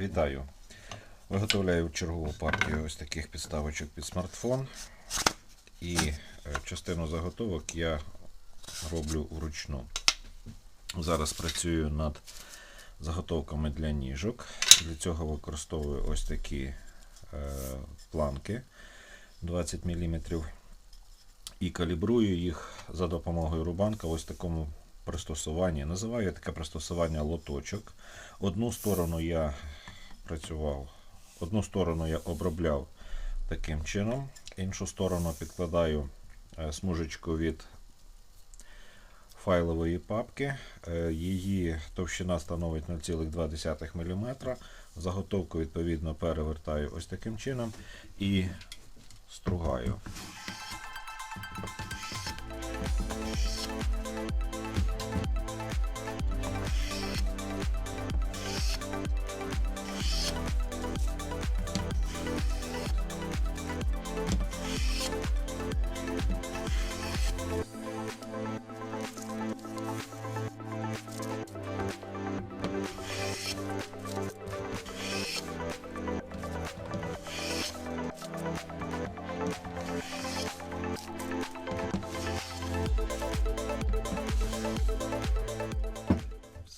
Вітаю! Виготовляю чергову партію ось таких підставочок під смартфон. І е, частину заготовок я роблю вручну. Зараз працюю над заготовками для ніжок. Для цього використовую ось такі е, планки 20 мм. І калібрую їх за допомогою рубанка ось такому пристосуванні. Називаю я таке пристосування лоточок. Одну сторону я працював, одну сторону я обробляв таким чином, іншу сторону підкладаю е, смужечку від файлової папки. Е, Її товщина становить 0,2 мм. Заготовку відповідно перевертаю ось таким чином і стругаю.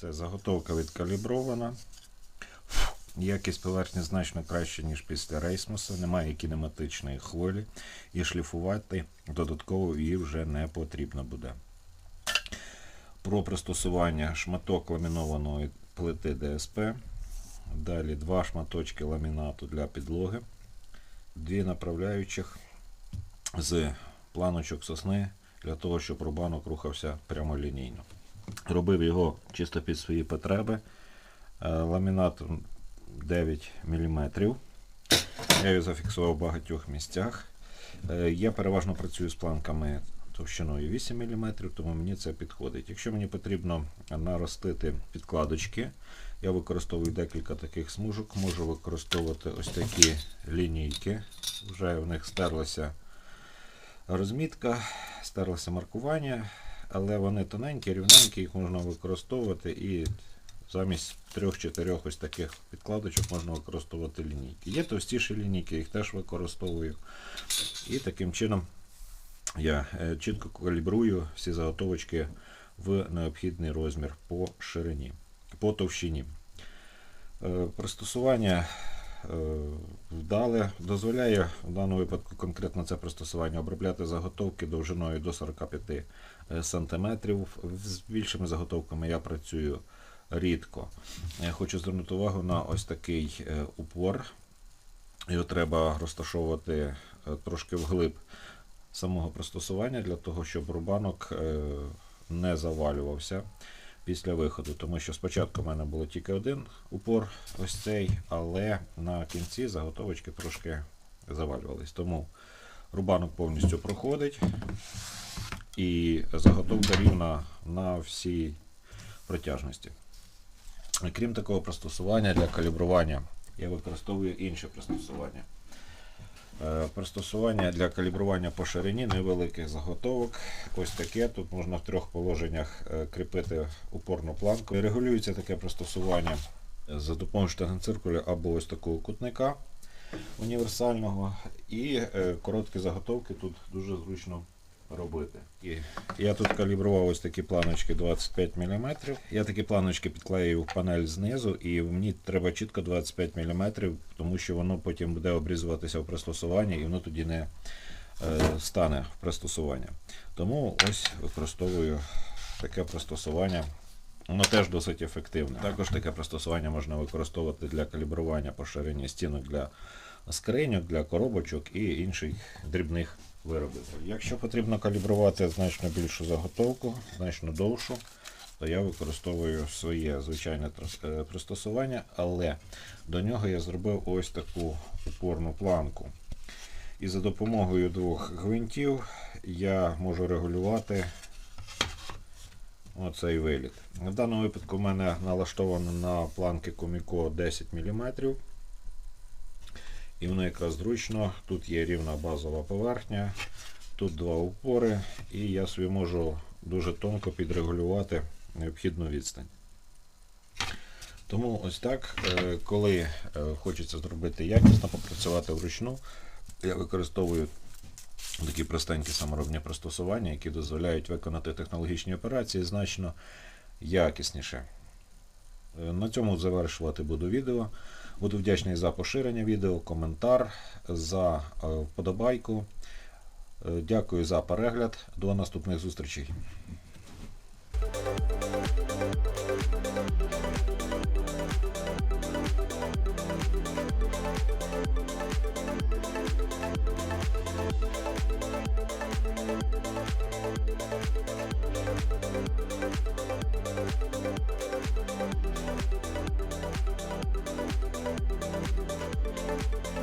Все, заготовка відкалібрована. Якість поверхні значно краще, ніж після рейсмуса. Немає кінематичної хвилі. І шліфувати додатково її вже не потрібно буде. Про пристосування шматок ламінованої плити ДСП. Далі два шматочки ламінату для підлоги. Дві направляючих з планочок сосни для того, щоб рубанок рухався прямолінійно. Робив його чисто під свої потреби. Е, Ламінат 9 мм. Я його зафіксував в багатьох місцях. Е, Я переважно працюю з планками товщиною 8 мм, тому мені це підходить. Якщо мені потрібно наростити підкладочки, я використовую декілька таких смужок. Можу використовувати ось такі лінійки. Вже в них стерлася розмітка, стерлося маркування, але вони тоненькі, рівненькі, їх можна використовувати і замість трьох-чотирьох ось таких підкладочок можна використовувати лінійки. Є товстіші лінійки, їх теж використовую. І таким чином я е, чітко калібрую всі заготовочки в необхідний розмір по ширині, по товщині. Е, Пристосування вдале дозволяє в даному випадку конкретно це пристосування обробляти заготовки довжиною до 45 е, см. З більшими заготовками я працюю рідко. Хочу звернути увагу на ось такий е, упор. Його треба розташовувати е, трошки вглиб самого пристосування для того, щоб рубанок е, не завалювався після виходу. Тому що спочатку в мене було тільки один упор, ось цей, але на кінці заготовочки трошки завалювались. Тому рубанок повністю проходить і заготовка рівна на всій протяжності. Крім такого пристосування для калібрування, я використовую інше пристосування. Е, Пристосування для калібрування по ширині невеликих заготовок. Ось таке. Тут можна в трьох положеннях е, кріпити упорну планку. Регулюється таке пристосування за допомогою штангенциркуля або ось такого кутника універсального. І е, короткі заготовки тут дуже зручно робити. І я тут калібрував ось такі планочки 25 мм. Я такі планочки підклею в панель знизу, і мені треба чітко 25 мм, тому що воно потім буде обрізуватися в пристосуванні і воно тоді не е, стане в пристосування. Тому ось використовую таке пристосування. Воно теж досить ефективне. Також таке пристосування можна використовувати для калібрування по ширині стінок для скриньок, для коробочок і інших дрібних виробів. Якщо потрібно калібрувати значно більшу заготовку, значно довшу, то я використовую своє звичайне е, пристосування, але до нього я зробив ось таку упорну планку. І за допомогою двох гвинтів я можу регулювати оцей виліт. В даному випадку в мене налаштовано на планки Comico 10 мм. І воно якраз зручно. Тут є рівна базова поверхня, тут два упори, і я собі можу дуже тонко підрегулювати необхідну відстань. Тому ось так, е, коли е, хочеться зробити якісно, попрацювати вручну, я використовую такі простенькі саморобні пристосування, які дозволяють виконати технологічні операції значно якісніше. Е, на цьому завершувати буду відео. Буду вдячний за поширення відео, коментар, за е, вподобайку. Е, дякую за перегляд. До наступних зустрічей.